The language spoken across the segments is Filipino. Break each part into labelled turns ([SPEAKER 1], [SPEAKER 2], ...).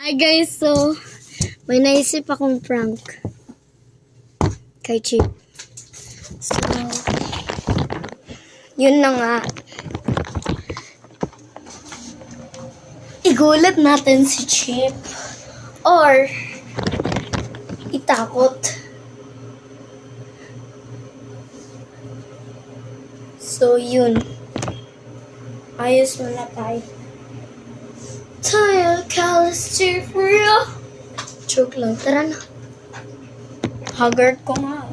[SPEAKER 1] Hi guys, so may naisip akong prank kay Chip. So, yun na nga. Igulat natin si Chip or itakot. So, yun. Ayos mo na tayo. Tayo, real. Joke lang. Tara na. Haggard ko nga.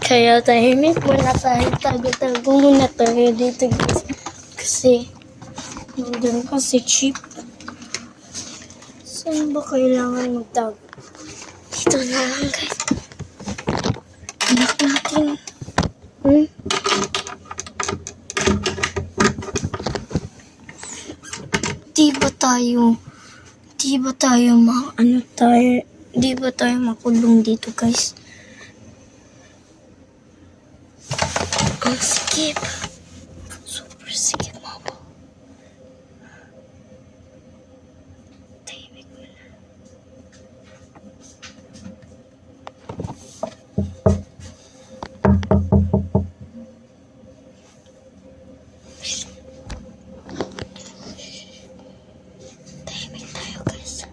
[SPEAKER 1] Kaya tahimik muna tayo. Tago-tago muna tayo dito guys. Kasi, nandun kasi cheap. Saan ba kailangan magtago? Dito na lang guys. Anak natin. Hmm? Di ba tayo, di ba tayo ma, ano tayo, di ba tayo makulong dito guys? Ang sikip. Super sikip mama. Tahimik mo na. Tahimik tayo guys.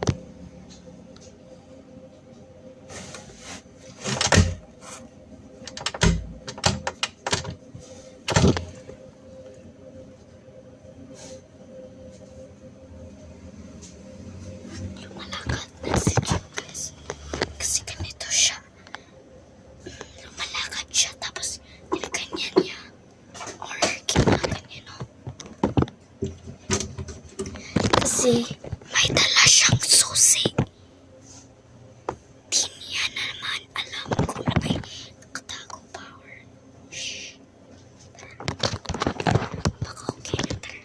[SPEAKER 1] Lumalakad na si Jim guys. Kasi ganito siya. Lumalakad siya tapos ginaganyan niya. Or ginaganyan no. Kasi may dala siyang susi. Di niya naman alam kung may nakatago power. Shh. Tara. Baka okay na tara.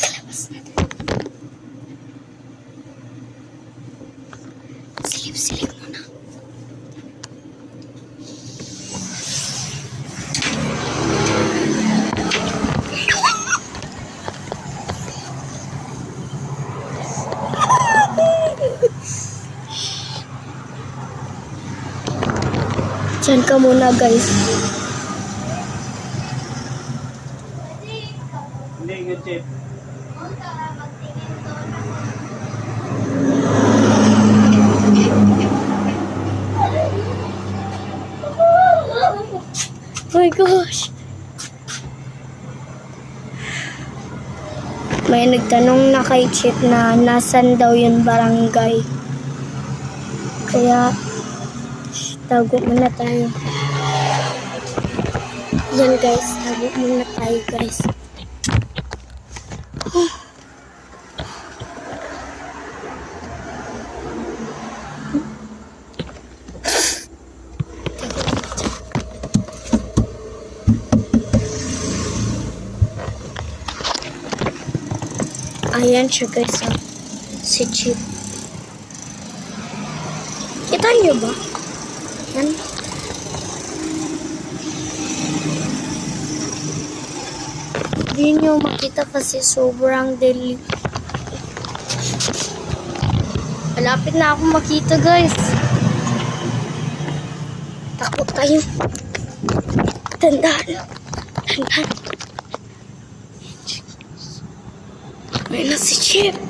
[SPEAKER 1] Labas natin. Silip-silip muna. Diyan ka muna guys.
[SPEAKER 2] Hindi, good chip.
[SPEAKER 1] Oh my gosh. May nagtanong na kay Chip na nasan daw yung barangay. Kaya, tago muna tayo. Yan guys, tago muna tayo guys. Ayan siya guys. ah. Si Chip. Kita niyo ba? Yan. Hindi niyo makita kasi sobrang deli. Malapit na ako makita guys. Takot tayo. Tandaan. Tandaan. May na si Chip.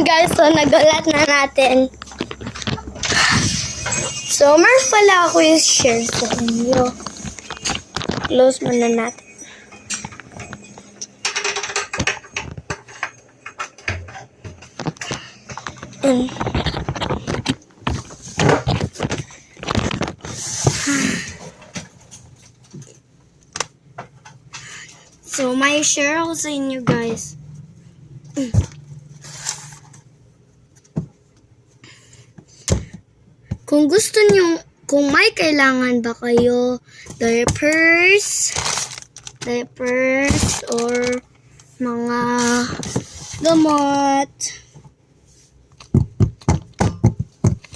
[SPEAKER 1] Guys, so nagulat na natin. So, meron pala ako yung share sa inyo. Close muna natin. Mm. So, may share ako sa inyo, guys. Kung gusto nyo, kung may kailangan ba kayo, diapers, diapers, or mga gamot,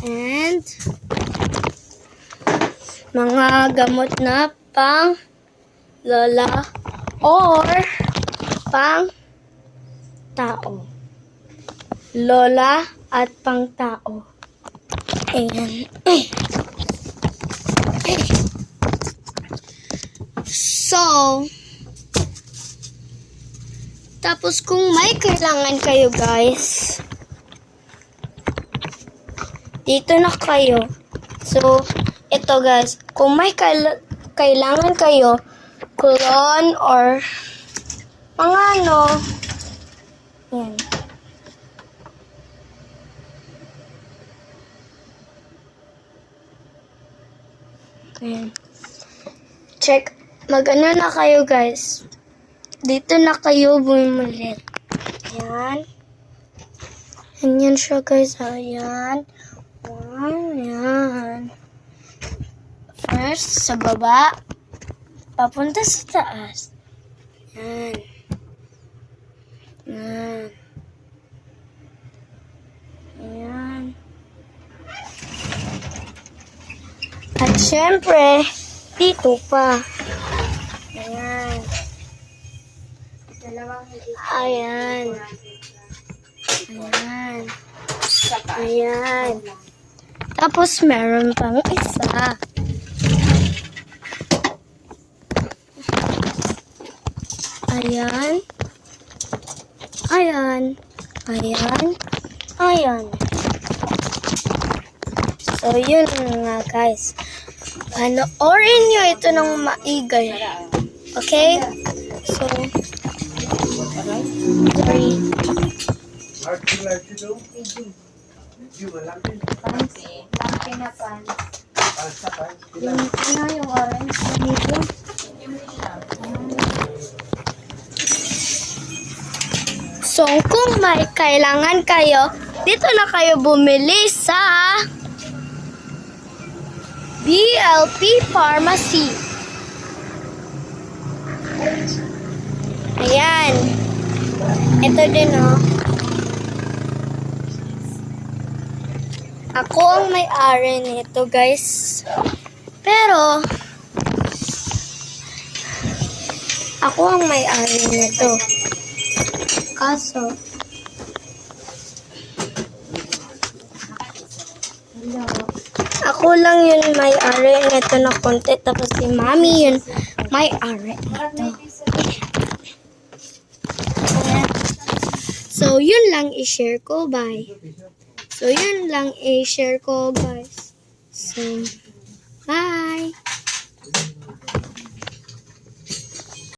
[SPEAKER 1] and mga gamot na pang lola or pang tao. Lola at pang tao. Ayan. So, tapos kung may kailangan kayo guys, dito na kayo. So, ito guys, kung may kaila- kailangan kayo, cologne or mga ano, yan. Ayan. Check. Mag-ano na kayo, guys. Dito na kayo bumili. Ayan. Ayan siya, guys. Ayan. Ayan. First, sa baba. Papunta sa taas. Ayan. Ayan. Ayan. At syempre, dito pa. Ayan. Ayan. Ayan. Ayan. Tapos meron pang isa. Ayan. Ayan. Ayan. Ayan. So, yun nga guys. Panoorin nyo ito ng maigay. Okay? So,
[SPEAKER 2] sakay.
[SPEAKER 3] Yung ano yung orange dito?
[SPEAKER 1] So, kung may kailangan kayo, dito na kayo bumili sa BLP Pharmacy. Ayan. Ito din, oh. Ako ang may-ari nito, guys. Pero, ako ang may-ari nito. Kaso, ako lang yun may-ari nito na konti. Tapos si mami yun may-ari nito. So, yun lang i-share ko. Bye. So, yun lang i-share ko, guys. So, bye.